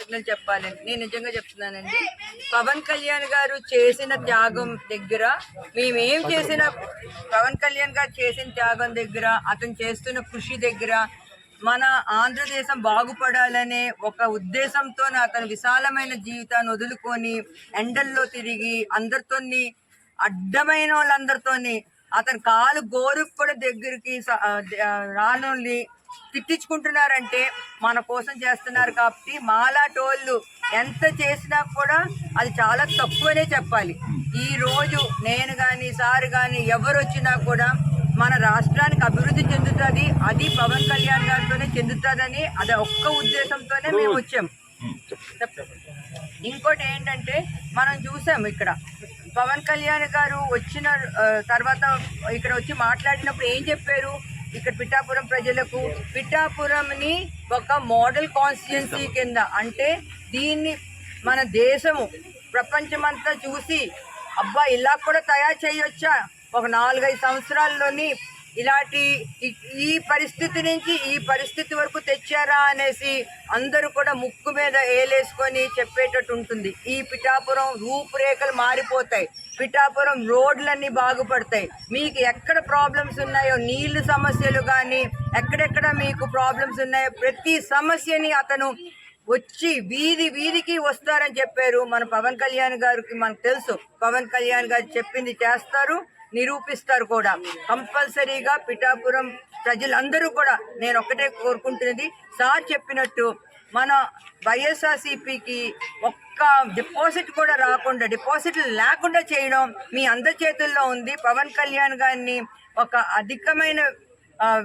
కృతజ్ఞతలు చెప్పాలండి నేను నిజంగా చెప్తున్నానండి. పవన్ కళ్యాణ్ గారు చేసిన త్యాగం దగ్గర మేమేం చేసిన పవన్ కళ్యాణ్ గారు చేసిన త్యాగం దగ్గర అతను చేస్తున్న కృషి దగ్గర మన ఆంధ్రదేశం బాగుపడాలనే ఒక ఉద్దేశంతో అతను విశాలమైన జీవితాన్ని వదులుకొని ఎండల్లో తిరిగి అందరితోని అడ్డమైన వాళ్ళందరితోని అతని కాలు గోరుకు కూడా దగ్గరికి రానోళ్ళని తిట్టించుకుంటున్నారంటే మన కోసం చేస్తున్నారు కాబట్టి మాలాటోళ్ళు ఎంత చేసినా కూడా అది చాలా తక్కువనే చెప్పాలి. ఈ రోజు నేను కానీ సార్ కానీ ఎవరు వచ్చినా కూడా మన రాష్ట్రానికి అభివృద్ధి చెందుతుంది అది పవన్ కళ్యాణ్ గారితోనే చెందుతుందని అది ఒక్క ఉద్దేశంతోనే మేము వచ్చాం. ఇంకోటి ఏంటంటే మనం చూసాం ఇక్కడ. పవన్ కళ్యాణ్ గారు వచ్చిన తర్వాత ఇక్కడ వచ్చి మాట్లాడినప్పుడు ఏం చెప్పారు? ఇక్కడ పిఠాపురం ప్రజలకు పిఠాపురంని ఒక మోడల్ కాన్స్టిట్యున్సీ కింద అంటే దీన్ని మన దేశము ప్రపంచమంతా చూసి అబ్బా ఇలా కూడా తయారు చేయొచ్చా? ఒక నాలుగైదు సంవత్సరాల్లోని ఇలాంటి ఈ- పరిస్థితి నుంచి ఈ పరిస్థితి వరకు తెచ్చారా అనేసి అందరూ కూడా ముక్కు మీద ఏలేసుకొని చెప్పేటట్టు ఉంటుంది. ఈ పిఠాపురం రూపురేఖలు మారిపోతాయి. పిఠాపురం రోడ్లన్నీ బాగుపడతాయి. మీకు ఎక్కడ ప్రాబ్లమ్స్ ఉన్నాయో నీళ్ళు సమస్యలు కానీ ఎక్కడెక్కడ మీకు ప్రాబ్లమ్స్ ఉన్నాయో ప్రతి సమస్యని అతను వచ్చి వీధి వీధికి వస్తారని చెప్పారు. మన పవన్ కళ్యాణ్ గారికి మనకు తెలుసు. పవన్ కళ్యాణ్ గారు చెప్పింది చేస్తారు. నిరూపిస్తారు కూడా. కంపల్సరీగా పిఠాపురం ప్రజలందరూ కూడా నేను ఒక్కటే కోరుకుంటున్నది. సార్ చెప్పినట్టు మన వైఎస్ఆర్సీపీకి ఒక్క డిపాజిట్ కూడా రాకుండా డిపాజిట్లు లేకుండా చేయడం మీ అందరి చేతుల్లో ఉంది. పవన్ కళ్యాణ్ గారిని ఒక అధికమైన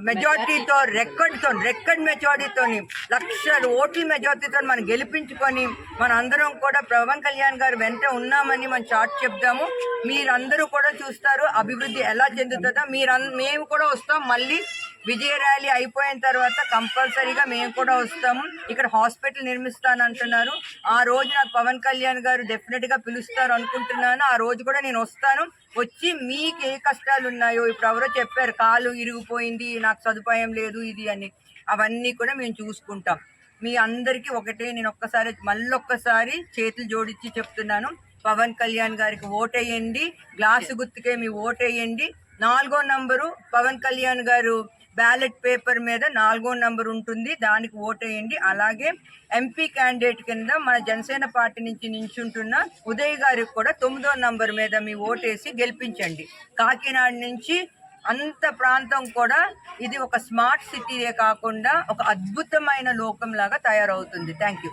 మెజార్టీతో రెక్కడ్తో రెక్కడ్ మెజార్టీతో లక్షలు ఓట్ల మెజార్టీతో మనం గెలిపించుకొని మన అందరం కూడా పవన్ కళ్యాణ్ గారు వెంట ఉన్నామని మనం చాట్ చెప్దాము మీరందరూ కూడా చూస్తారు అభివృద్ధి ఎలా చెందుతుందో. మీరు మేము కూడా వస్తాం మళ్ళీ విజయ ర్యాలీ అయిపోయిన తర్వాత కంపల్సరీగా మేము కూడా వస్తాము ఇక్కడ హాస్పిటల్ నిర్మిస్తానంటున్నారు. ఆ రోజు నాకు పవన్ కళ్యాణ్ గారు డెఫినెట్గా పిలుస్తారు అనుకుంటున్నాను. ఆ రోజు కూడా నేను వస్తాను. వచ్చి మీకు ఏ కష్టాలు ఉన్నాయో ఇప్పుడు ఎవరో చెప్పారు. కాలు ఇరిగిపోయింది నాకు సదుపాయం లేదు ఇది అని. అవన్నీ కూడా మేము చూసుకుంటాం. మీ అందరికీ ఒకటే నేను ఒక్కసారి మళ్ళొక్కసారి చేతులు జోడించి చెప్తున్నాను. పవన్ కళ్యాణ్ గారికి ఓటేయండి. గ్లాసు గుర్తుకే మీ ఓటేయండి. నాలుగో నంబరు పవన్ కళ్యాణ్ గారు బ్యాలెట్ పేపర్ మీద నాలుగో నంబర్ ఉంటుంది. దానికి ఓటేయండి అలాగే ఎంపీ క్యాండిడేట్ కింద మన జనసేన పార్టీ నుంచి నించుంటున్న ఉదయ్ గారికి కూడా తొమ్మిదో నంబర్ మీద మీ ఓటేసి గెలిపించండి. కాకినాడ నుంచి అంత ప్రాంతం కూడా ఇది ఒక స్మార్ట్ సిటీయే కాకుండా ఒక అద్భుతమైన లోకం లాగా తయారవుతుంది. Thank you